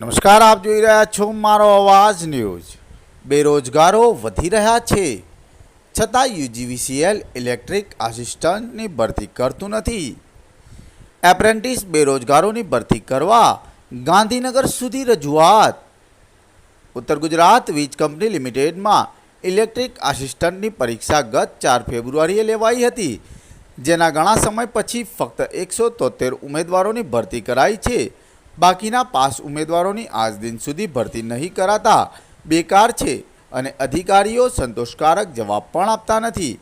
નમસ્કાર, આપ જોઈ રહ્યા છો મારો અવાજ ન્યૂઝ. બેરોજગારો વધી રહ્યા છે. છતાં યુજીવીસીએલ ઇલેક્ટ્રિક આસિસ્ટન્ટની ભરતી કરતું નથી. એપ્રેન્ટિસ બેરોજગારોની ભરતી કરવા ગાંધીનગર સુધી રજૂઆત. ઉત્તર ગુજરાત વીજ કંપની લિમિટેડમાં ઇલેક્ટ્રિક આસિસ્ટન્ટની પરીક્ષા ગત ચાર ફેબ્રુઆરીએ લેવાઈ હતી, જેના ઘણા સમય પછી ફક્ત એકસો તોતેર ઉમેદવારોની ભરતી કરાઈ છે. બાકીના પાસ ઉમેદવારોની આજ દિન સુધી ભરતી નહીં કરાતા બેકાર છે અને અધિકારીઓ સંતોષકારક જવાબ પણ આપતા નથી.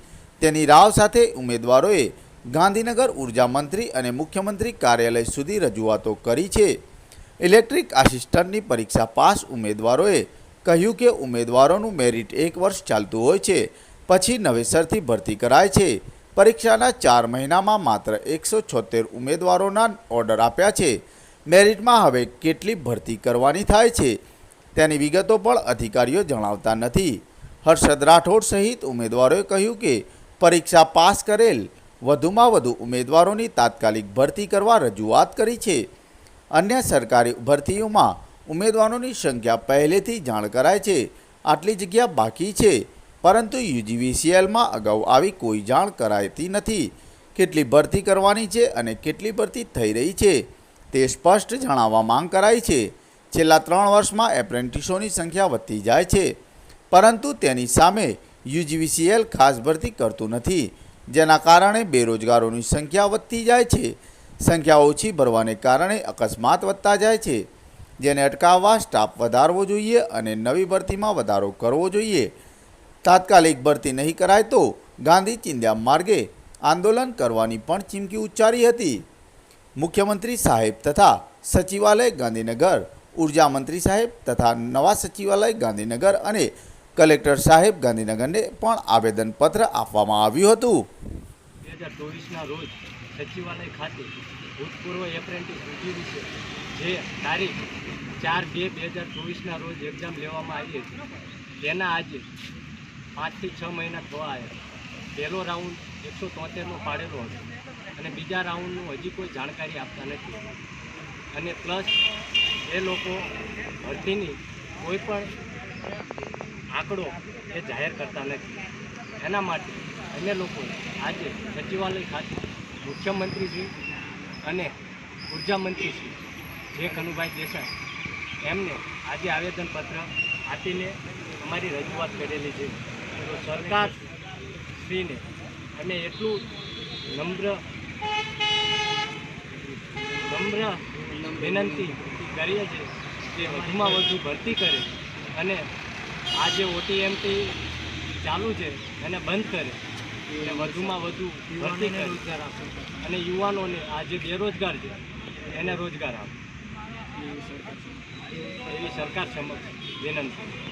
તેની રાવ સાથે ઉમેદવારોએ ગાંધીનગર ઊર્જા મંત્રી અને મુખ્યમંત્રી કાર્યાલય સુધી રજૂઆતો કરી છે. ઇલેક્ટ્રિક આસિસ્ટન્ટની પરીક્ષા પાસ ઉમેદવારોએ કહ્યું કે ઉમેદવારોનું મેરિટ એક વર્ષ ચાલતું હોય છે, પછી નવેસરથી ભરતી કરાય છે. પરીક્ષાના ચાર મહિનામાં માત્ર એકસો છોતેર ઉમેદવારોના ઓર્ડર આપ્યા છે. મેરિટમાં હવે કેટલી ભરતી કરવાની થાય છે તેની વિગતો પણ અધિકારીઓ જણાવતા નથી. હર્ષદ રાઠોડ સહિત ઉમેદવારોએ કહ્યું કે પરીક્ષા પાસ કરેલ વધુમાં વધુ ઉમેદવારોની તાત્કાલિક ભરતી કરવા રજૂઆત કરી છે. અન્ય સરકારી ભરતીઓમાં ઉમેદવારોની સંખ્યા પહેલેથી જાણ કરાય છે. આટલી જગ્યા બાકી છે, પરંતુ યુજીવીસીએલમાં અગાઉ આવી કોઈ જાણ કરાતી નથી. કેટલી ભરતી કરવાની છે અને કેટલી ભરતી થઈ રહી છે તે સ્પષ્ટ જણાવવા માંગ કરાઈ છે. છેલ્લા ત્રણ વર્ષમાં એપ્રેન્ટિસોની સંખ્યા વધતી જાય છે. પરંતુ તેની સામે યુજીવીસીએલ ખાસ ભરતી કરતું નથી, જેના કારણે બેરોજગારોની સંખ્યા વધતી જાય છે. સંખ્યા ઓછી ભરવાને કારણે અકસ્માત વધતા જાય છે. જેને અટકાવવા સ્ટાફ વધારવો જોઈએ અને નવી ભરતીમાં વધારો કરવો જોઈએ. તાત્કાલિક ભરતી નહીં કરાય તો ગાંધી ચિંધ્યા માર્ગે આંદોલન કરવાની પણ ચીમકી ઉચ્ચારી હતી. મુખ્યમંત્રી સાહેબ તથા સચિવાલય ગાંધીનગર, ઊર્જા મંત્રી સાહેબ તથા નવા સચિવાલય ગાંધીનગર અને કલેક્ટર સાહેબ ગાંધીનગરને પણ આવેદનપત્ર આપવામાં આવ્યું હતું. બે હજાર ચોવીસના રોજ સચિવાલય ખાતે ભૂતપૂર્વ એપ્રેન્ટિસ વિશે જે તારીખ ચાર બે બે હજાર ચોવીસના રોજ એક્ઝામ લેવામાં આવી હતી, તેના આજે પાંચથી છ મહિના થવા આવ્યા. પહેલો રાઉન્ડ એકસો તોતેરનો પાડેલો હતો. અને બીજા રાઉન્ડનું હજી કોઈ જાણકારી આપતા નથી. અને પ્લસ એ લોકો ભરતીની કોઈ પણ આંકડો એ જાહેર કરતા નથી. એના માટે અમે લોકો આજે સચિવાલય ખાતે મુખ્યમંત્રીશ્રી અને ઉર્જામંત્રીશ્રી જે કનુભાઈ દેસાઈ એમને આજે આવેદનપત્ર આપીને અમારી રજૂઆત કરેલી છે. તો સરકાર શ્રીને અમે એટલું નમ્ર નમ્ર વિનંતી કરીએ છીએ કે વધુમાં વધુ ભરતી કરે અને આ જે ઓટીએમટી ચાલુ છે એને બંધ કરે અને વધુમાં વધુ ભરતી કરે. અને યુવાનોને આ જે બેરોજગાર છે એને રોજગાર આપે. એવી સરકાર સમક્ષ વિનંતી.